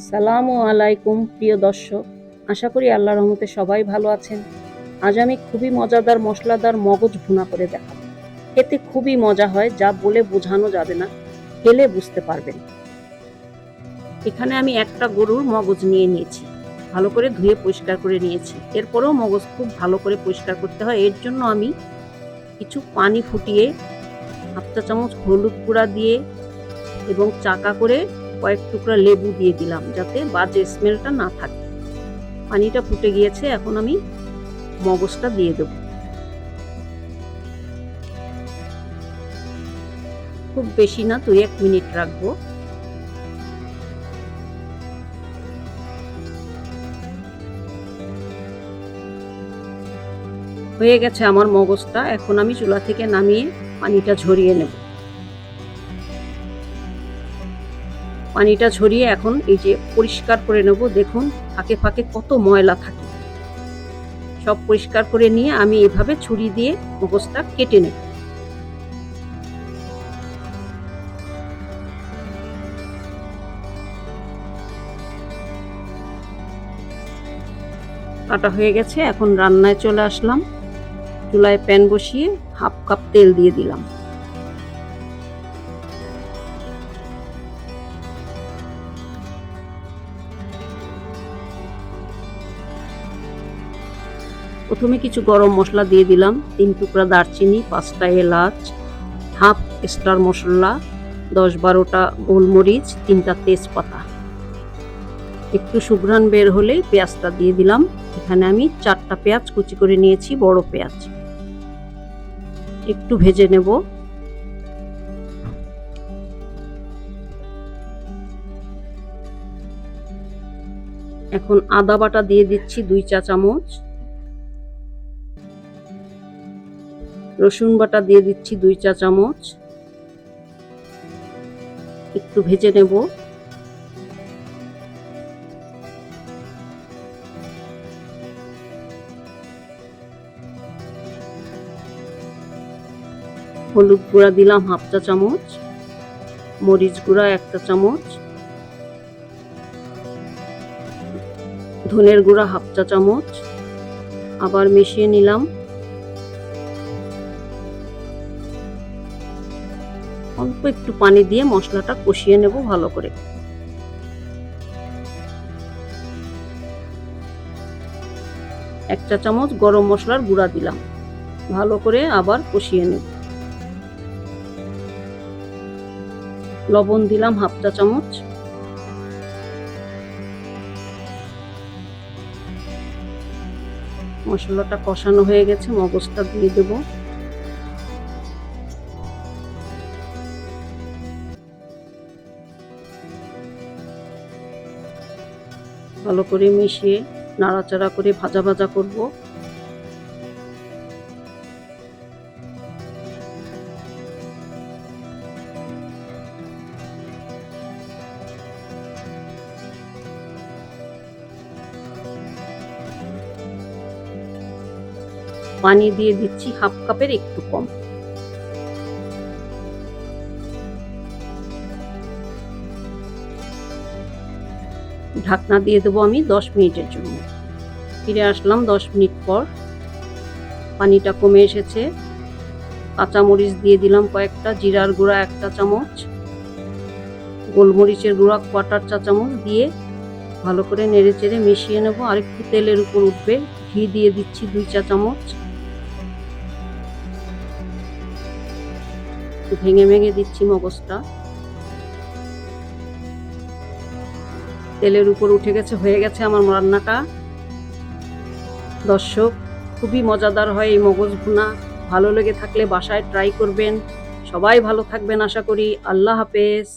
আসসালামু আলাইকুম, প্রিয় দর্শক। আশা করি আল্লাহ রহমতে সবাই ভালো আছেন। আজ আমি খুবই মজাদার, মশলাদার মগজ ভুনা করে দেখাবো। খেতে খুবই মজা হয়, যা বলে বোঝানো যাবে না, খেলে বুঝতে পারবেন। এখানে আমি একটা গরুর মগজ নিয়ে নিয়েছি। ভালো করে ধুয়ে পরিষ্কার করে নিয়েছি। এরপরেও মগজ খুব ভালো করে পরিষ্কার করতে হয়। এর জন্য আমি কিছু পানি ফুটিয়ে, হাফ চা চামচ হলুদ গুঁড়া দিয়ে এবং চাকা করে কয়েক টুকরা লেবু দিয়ে দিলাম যাতে বাজে স্মেলটা না থাকে। পানিটা ফুটে গিয়েছে, এখন আমি মগজটা দিয়ে দেব। খুব বেশি না, দুই এক মিনিট রাখব। হয়ে গেছে আমার মগজটা, এখন আমি চুলা থেকে নামিয়ে পানিটা ঝরিয়ে নেব। পানিটা ঝরিয়ে এখন এই যে পরিষ্কার করে নেব, দেখুন ফাঁকে ফাঁকে কত ময়লা থাকে। সব পরিষ্কার করে নিয়ে আমি এভাবে ছুরি দিয়ে মগজটা কেটে নেব। কাটা হয়ে গেছে, এখন রান্নায় চলে আসলাম। চুলায় প্যান বসিয়ে হাফ কাপ তেল দিয়ে দিলাম। প্রথমে কিছু গরম মশলা দিয়ে দিলাম। তিন টুকরা দারচিনি, পাঁচটা এলাচ, হাফ স্টার মশলা, দশ বারোটা গোলমরিচ, তিনটা তেজপাতা। একটু সুঘ্রাণ বের হলে পেঁয়াজটা দিয়ে দিলাম। এখানে আমি চারটা পেঁয়াজ কুচি করে নিয়েছি, বড় পেঁয়াজ। একটু ভেজে নেব। এখন আদা বাটা দিয়ে দিচ্ছি দুই চা চামচ। রসুন বাটা দিয়ে দিচ্ছি দুই চা চামচ। একটু ভেজে নেব। হলুদ গুঁড়া দিলাম হাফ চা চামচ, মরিচ গুঁড়া একটা চামচ, ধনের গুঁড়া হাফ চা চামচ। আবার মিশিয়ে নিলাম। অল্প একটু পানি দিয়ে মশলাটা কষিয়ে নেব ভালো করে। এক চা চামচ গরম মশলার গুঁড়া দিলাম। ভালো করে আবার কষিয়ে নেব। লবণ দিলাম হাফ চা চামচ। মশলাটা কষানো হয়ে গেছে, মগজটা দিয়ে দেবো। ভালো করে মিশিয়ে নাড়াচাড়া করে ভাজা ভাজা করব। পানি দিয়ে দিচ্ছি হাফ কাপের একটু কম। ঢাকনা দিয়ে দেবো আমি দশ মিনিটের জন্য। ফিরে আসলাম দশ মিনিট পর। পানিটা কমে এসেছে। কাঁচামরিচ দিয়ে দিলাম কয়েকটা, জিরার গুঁড়া একটা চামচ, গোলমরিচের গুঁড়া কোয়াটার চা চামচ দিয়ে ভালো করে নেড়ে চেড়ে মিশিয়ে নেব। আর একটু তেলের উপর উঠবে। ঘি দিয়ে দিচ্ছি দুই চা চামচ। ভেঙে ভেঙে দিচ্ছি মগজটা। তেলের উপর উঠে গেছে, হয়ে গেছে আমার রান্নাটা। দর্শক, খুবই মজাদার হয় এই মগজ ভুনা। ভালো লেগে থাকলে বাসায় ট্রাই করবেন। সবাই ভালো থাকবেন, আশা করি। আল্লাহ হাফেজ।